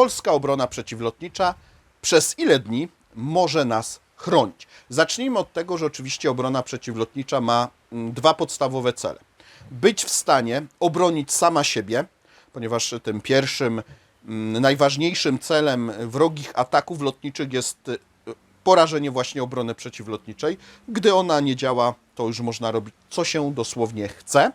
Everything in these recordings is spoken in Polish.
polska obrona przeciwlotnicza przez ile dni może nas chronić? Zacznijmy od tego, że oczywiście obrona przeciwlotnicza ma mm, dwa podstawowe cele. Być w stanie obronić sama siebie, ponieważ tym pierwszym, mm, najważniejszym celem wrogich ataków lotniczych jest y, porażenie właśnie obrony przeciwlotniczej. Gdy ona nie działa, to już można robić co się dosłownie chce.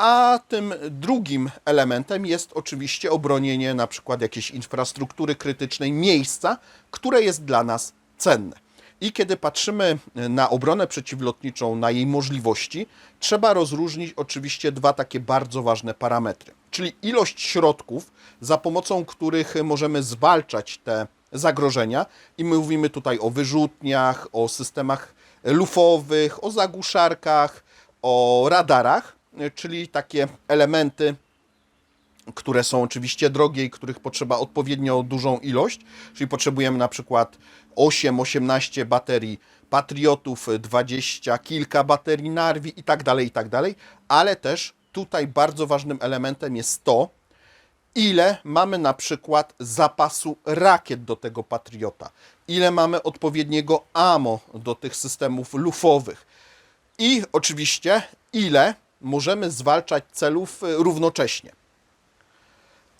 A tym drugim elementem jest oczywiście obronienie na przykład jakiejś infrastruktury krytycznej, miejsca, które jest dla nas cenne. I kiedy patrzymy na obronę przeciwlotniczą, na jej możliwości, trzeba rozróżnić oczywiście dwa takie bardzo ważne parametry, czyli ilość środków, za pomocą których możemy zwalczać te zagrożenia. I my mówimy tutaj o wyrzutniach, o systemach lufowych, o zagłuszarkach, o radarach, czyli takie elementy, które są oczywiście drogie i których potrzeba odpowiednio dużą ilość, czyli potrzebujemy na przykład 8-18 baterii Patriotów, 20 kilka baterii Narwi i tak dalej, i tak dalej, ale też tutaj bardzo ważnym elementem jest to, ile mamy na przykład zapasu rakiet do tego Patriota, ile mamy odpowiedniego ammo do tych systemów lufowych. I oczywiście ile możemy zwalczać celów y, równocześnie.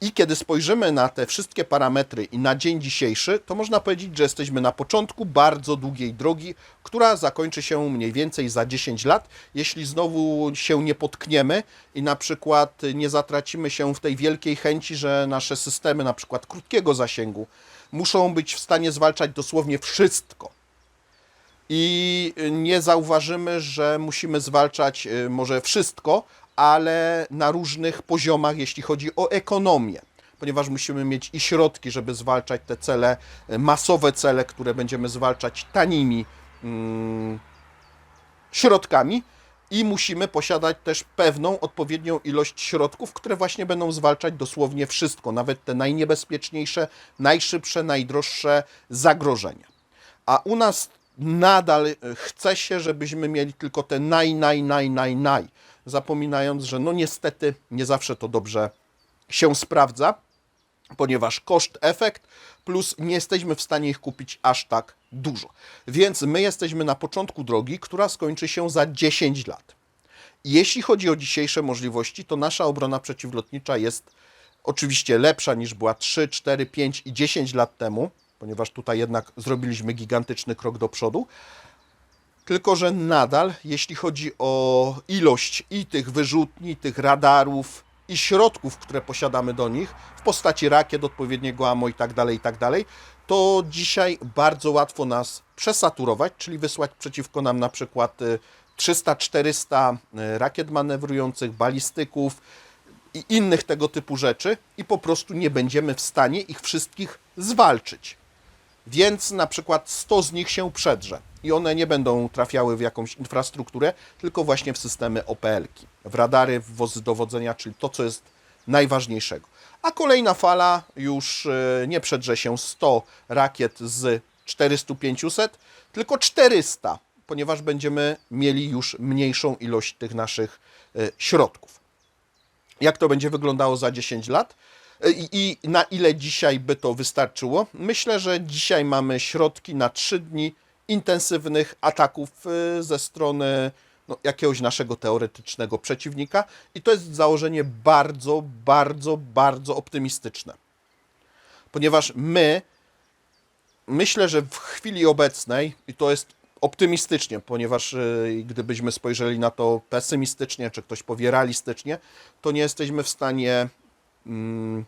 I kiedy spojrzymy na te wszystkie parametry i na dzień dzisiejszy, to można powiedzieć, że jesteśmy na początku bardzo długiej drogi, która zakończy się mniej więcej za 10 lat, jeśli znowu się nie potkniemy i na przykład nie zatracimy się w tej wielkiej chęci, że nasze systemy, na przykład krótkiego zasięgu, muszą być w stanie zwalczać dosłownie wszystko i nie zauważymy, że musimy zwalczać y, może wszystko, ale na różnych poziomach, jeśli chodzi o ekonomię. Ponieważ musimy mieć i środki, żeby zwalczać te cele, y, masowe cele, które będziemy zwalczać tanimi mm, środkami, i musimy posiadać też pewną odpowiednią ilość środków, które właśnie będą zwalczać dosłownie wszystko, nawet te najniebezpieczniejsze, najszybsze, najdroższe zagrożenia. A u nas nadal e, chce się, żebyśmy mieli tylko te naj, naj, naj, naj, naj, zapominając, że no niestety nie zawsze to dobrze się sprawdza, ponieważ koszt, efekt, plus nie jesteśmy w stanie ich kupić aż tak dużo. Więc my jesteśmy na początku drogi, która skończy się za 10 lat. Jeśli chodzi o dzisiejsze możliwości, to nasza obrona przeciwlotnicza jest oczywiście lepsza niż była 3, 4, 5 i 10 lat temu, ponieważ tutaj jednak zrobiliśmy gigantyczny krok do przodu. Tylko, że nadal, jeśli chodzi o ilość i tych wyrzutni, tych radarów i środków, które posiadamy do nich, w postaci rakiet, odpowiedniego ammo i tak dalej, i tak dalej, to dzisiaj bardzo łatwo nas przesaturować, czyli wysłać przeciwko nam na przykład y, 300-400 y, rakiet manewrujących, balistyków i innych tego typu rzeczy i po prostu nie będziemy w stanie ich wszystkich zwalczyć. Więc na przykład 100 z nich się przedrze i one nie będą trafiały w jakąś infrastrukturę, tylko właśnie w systemy OPL-ki, w radary, w wozy dowodzenia, czyli to, co jest najważniejszego. A kolejna fala już e, nie przedrze się 100 rakiet z 400-500, tylko 400, ponieważ będziemy mieli już mniejszą ilość tych naszych e, środków. Jak to będzie wyglądało za 10 lat? I, I na ile dzisiaj by to wystarczyło? Myślę, że dzisiaj mamy środki na 3 dni intensywnych ataków y, ze strony no, jakiegoś naszego teoretycznego przeciwnika, i to jest założenie bardzo, bardzo, bardzo optymistyczne. Ponieważ my, myślę, że w chwili obecnej, i to jest optymistycznie, ponieważ y, gdybyśmy spojrzeli na to pesymistycznie, czy ktoś powie realistycznie, to nie jesteśmy w stanie mm,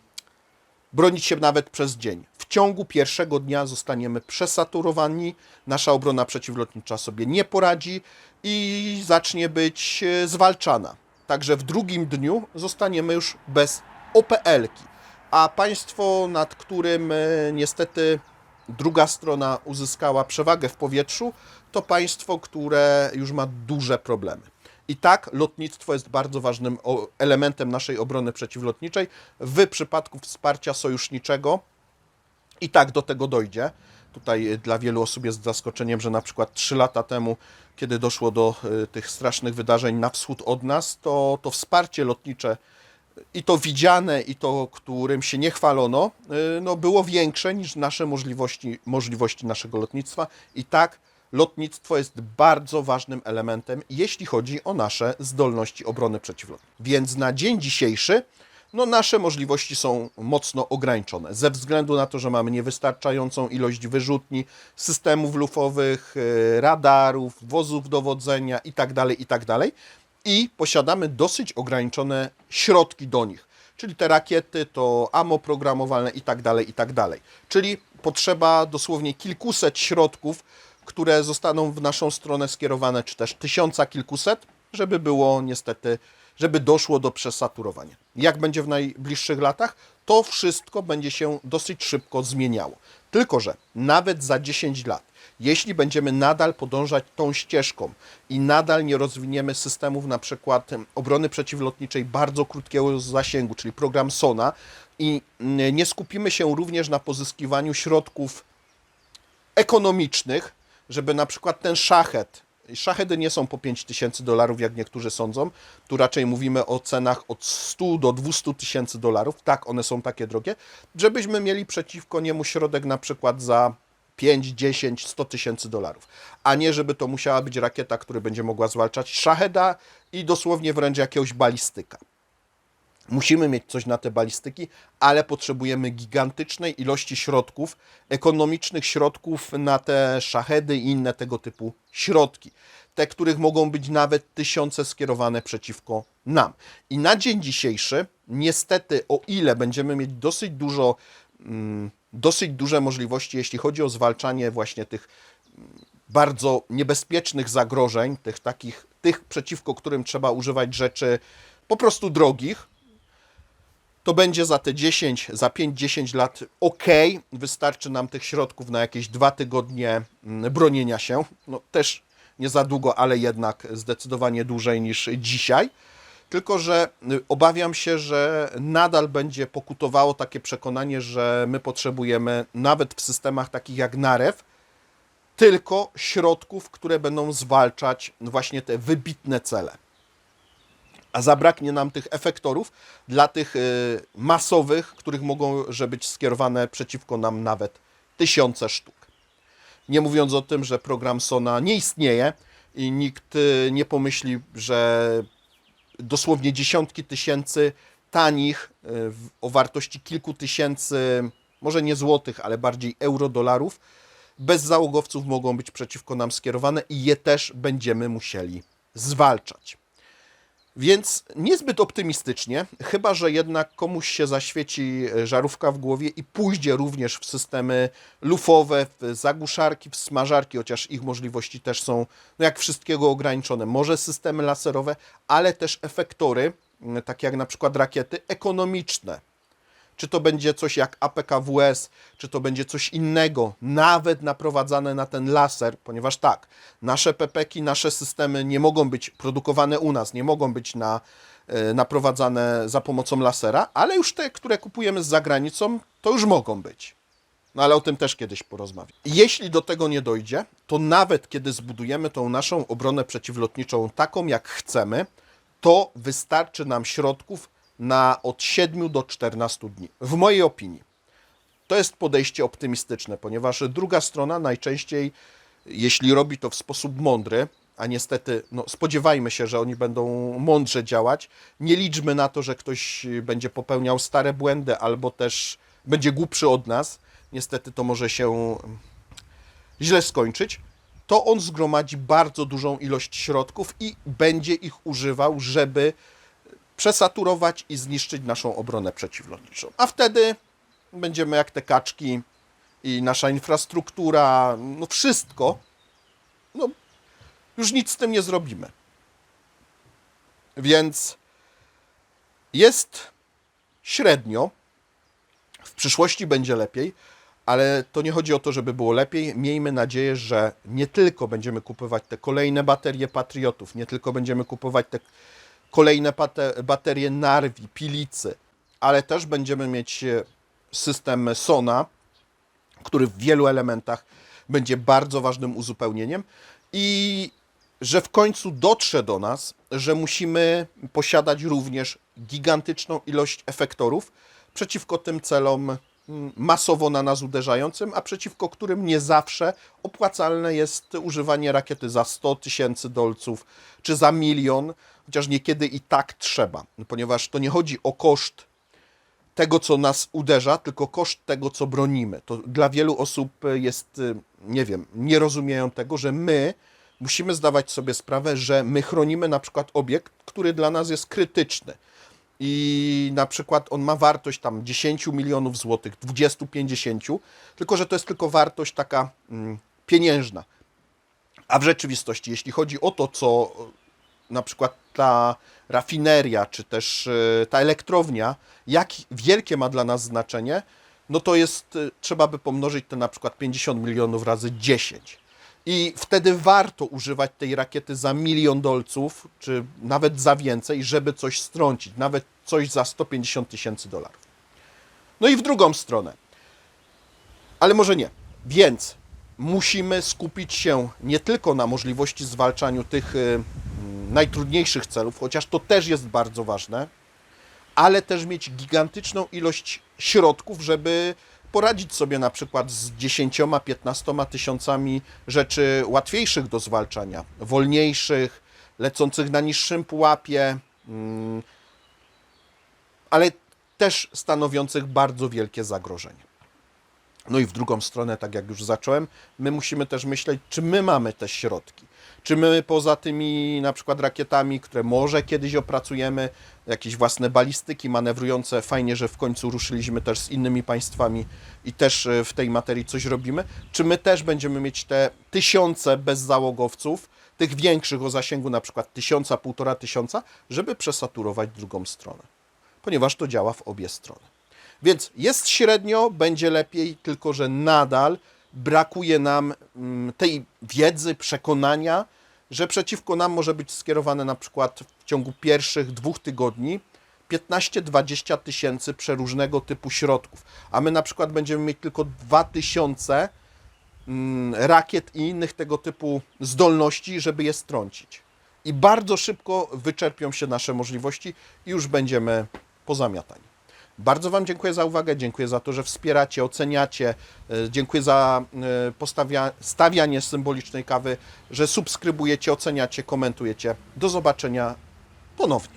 bronić się nawet przez dzień. W ciągu pierwszego dnia zostaniemy przesaturowani, nasza obrona przeciwlotnicza sobie nie poradzi i zacznie być e, zwalczana. Także w drugim dniu zostaniemy już bez OPL-ki. A państwo, nad którym e, niestety druga strona uzyskała przewagę w powietrzu, to państwo, które już ma duże problemy. I tak lotnictwo jest bardzo ważnym elementem naszej obrony przeciwlotniczej. W przypadku wsparcia sojuszniczego i tak do tego dojdzie. Tutaj y, dla wielu osób jest zaskoczeniem, że na przykład 3 lata temu, kiedy doszło do y, tych strasznych wydarzeń na wschód od nas, to, to wsparcie lotnicze i to widziane, i to, którym się nie chwalono, y, no, było większe niż nasze możliwości, możliwości naszego lotnictwa. I tak lotnictwo jest bardzo ważnym elementem, jeśli chodzi o nasze zdolności obrony przeciwlotnej. Więc na dzień dzisiejszy no, nasze możliwości są mocno ograniczone ze względu na to, że mamy niewystarczającą ilość wyrzutni, systemów lufowych, y, radarów, wozów dowodzenia itd., itd. I posiadamy dosyć ograniczone środki do nich. Czyli te rakiety, to amo programowalne itd., itd. Czyli potrzeba dosłownie kilkuset środków, które zostaną w naszą stronę skierowane, czy też tysiąca kilkuset, żeby było niestety, żeby doszło do przesaturowania. Jak będzie w najbliższych latach? To wszystko będzie się dosyć szybko zmieniało. Tylko, że nawet za 10 lat, jeśli będziemy nadal podążać tą ścieżką i nadal nie rozwiniemy systemów na przykład obrony przeciwlotniczej bardzo krótkiego zasięgu, czyli program SONA i mm, nie skupimy się również na pozyskiwaniu środków ekonomicznych, żeby na przykład ten szachet, szachedy nie są po 5000 dolarów, jak niektórzy sądzą, tu raczej mówimy o cenach od 100 do 200 tysięcy dolarów, tak, one są takie drogie, żebyśmy mieli przeciwko niemu środek na przykład za 5, 10, 100 tysięcy dolarów, a nie żeby to musiała być rakieta, która będzie mogła zwalczać. Szacheda i dosłownie wręcz jakiegoś balistyka. Musimy mieć coś na te balistyki, ale potrzebujemy gigantycznej ilości środków, ekonomicznych środków na te szachedy i inne tego typu środki. Te, których mogą być nawet tysiące skierowane przeciwko nam. I na dzień dzisiejszy, niestety, o ile będziemy mieć dosyć dużo, mm, dosyć duże możliwości, jeśli chodzi o zwalczanie właśnie tych bardzo niebezpiecznych zagrożeń, tych takich, tych przeciwko którym trzeba używać rzeczy po prostu drogich, to będzie za te 10, za 5-10 lat ok, wystarczy nam tych środków na jakieś dwa tygodnie mm, bronienia się. No też nie za długo, ale jednak zdecydowanie dłużej niż dzisiaj. Tylko, że y, obawiam się, że nadal będzie pokutowało takie przekonanie, że my potrzebujemy nawet w systemach takich jak NAREW tylko środków, które będą zwalczać właśnie te wybitne cele a zabraknie nam tych efektorów dla tych y, masowych, których mogą być skierowane przeciwko nam nawet tysiące sztuk. Nie mówiąc o tym, że program Sona nie istnieje i nikt y, nie pomyśli, że dosłownie dziesiątki tysięcy tanich y, o wartości kilku tysięcy, może nie złotych, ale bardziej euro-dolarów, bez załogowców mogą być przeciwko nam skierowane i je też będziemy musieli zwalczać. Więc niezbyt optymistycznie, chyba że jednak komuś się zaświeci e, żarówka w głowie i pójdzie również w systemy lufowe, w zagłuszarki, w smażarki, chociaż ich możliwości też są, no jak wszystkiego, ograniczone. Może systemy laserowe, ale też efektory, m, takie jak na przykład rakiety, ekonomiczne. Czy to będzie coś jak APKWS, czy to będzie coś innego, nawet naprowadzane na ten laser, ponieważ tak, nasze PPK, nasze systemy nie mogą być produkowane u nas, nie mogą być na, e, naprowadzane za pomocą lasera, ale już te, które kupujemy z zagranicą, to już mogą być. No ale o tym też kiedyś porozmawiam. Jeśli do tego nie dojdzie, to nawet kiedy zbudujemy tą naszą obronę przeciwlotniczą taką, jak chcemy, to wystarczy nam środków na od 7 do 14 dni. W mojej opinii. To jest podejście optymistyczne, ponieważ druga strona najczęściej, jeśli robi to w sposób mądry, a niestety no, spodziewajmy się, że oni będą mądrze działać, nie liczmy na to, że ktoś będzie popełniał stare błędy albo też będzie głupszy od nas. Niestety to może się źle skończyć, to on zgromadzi bardzo dużą ilość środków i będzie ich używał, żeby przesaturować i zniszczyć naszą obronę przeciwlotniczą. A wtedy będziemy jak te kaczki i nasza infrastruktura, no wszystko, no już nic z tym nie zrobimy. Więc jest średnio, w przyszłości będzie lepiej, ale to nie chodzi o to, żeby było lepiej. Miejmy nadzieję, że nie tylko będziemy kupować te kolejne baterie Patriotów, nie tylko będziemy kupować te kolejne bate- baterie Narwi, Pilicy, ale też będziemy mieć e, system Sona, który w wielu elementach będzie bardzo ważnym uzupełnieniem. I że w końcu dotrze do nas, że musimy posiadać również gigantyczną ilość efektorów przeciwko tym celom masowo na nas uderzającym, a przeciwko którym nie zawsze opłacalne jest używanie rakiety za 100 tysięcy dolców czy za milion, chociaż niekiedy i tak trzeba, ponieważ to nie chodzi o koszt tego, co nas uderza, tylko koszt tego, co bronimy. To dla wielu osób jest, y, nie wiem, nie rozumieją tego, że my musimy zdawać sobie sprawę, że my chronimy na przykład obiekt, który dla nas jest krytyczny. I na przykład on ma wartość tam 10 milionów złotych, 20-50, tylko że to jest tylko wartość taka mm, pieniężna. A w rzeczywistości, jeśli chodzi o to, co na przykład ta rafineria, czy też e, ta elektrownia, jak wielkie ma dla nas znaczenie, no to jest, e, trzeba by pomnożyć te na przykład 50 milionów razy 10. I wtedy warto używać tej rakiety za milion dolców, czy nawet za więcej, żeby coś strącić, nawet coś za 150 tysięcy dolarów. No i w drugą stronę, ale może nie. Więc musimy skupić się nie tylko na możliwości zwalczaniu tych y, mm, najtrudniejszych celów, chociaż to też jest bardzo ważne, ale też mieć gigantyczną ilość środków, żeby poradzić sobie na przykład z 10-15 tysiącami rzeczy łatwiejszych do zwalczania, wolniejszych, lecących na niższym pułapie, mm, ale też stanowiących bardzo wielkie zagrożenie. No i w drugą stronę, tak jak już zacząłem, my musimy też myśleć, czy my mamy te środki. Czy my poza tymi na przykład rakietami, które może kiedyś opracujemy, jakieś własne balistyki manewrujące, fajnie, że w końcu ruszyliśmy też z innymi państwami i też e, w tej materii coś robimy, czy my też będziemy mieć te tysiące bezzałogowców, tych większych o zasięgu na przykład tysiąca, półtora tysiąca, żeby przesaturować drugą stronę. Ponieważ to działa w obie strony. Więc jest średnio, będzie lepiej, tylko że nadal brakuje nam mm, tej wiedzy, przekonania, że przeciwko nam może być skierowane na przykład w ciągu pierwszych dwóch tygodni 15-20 tysięcy przeróżnego typu środków, a my na przykład będziemy mieć tylko 2000 mm, rakiet i innych tego typu zdolności, żeby je strącić. I bardzo szybko wyczerpią się nasze możliwości i już będziemy pozamiatani. Bardzo Wam dziękuję za uwagę, dziękuję za to, że wspieracie, oceniacie, e, dziękuję za e, postawia, stawianie symbolicznej kawy, że subskrybujecie, oceniacie, komentujecie. Do zobaczenia ponownie.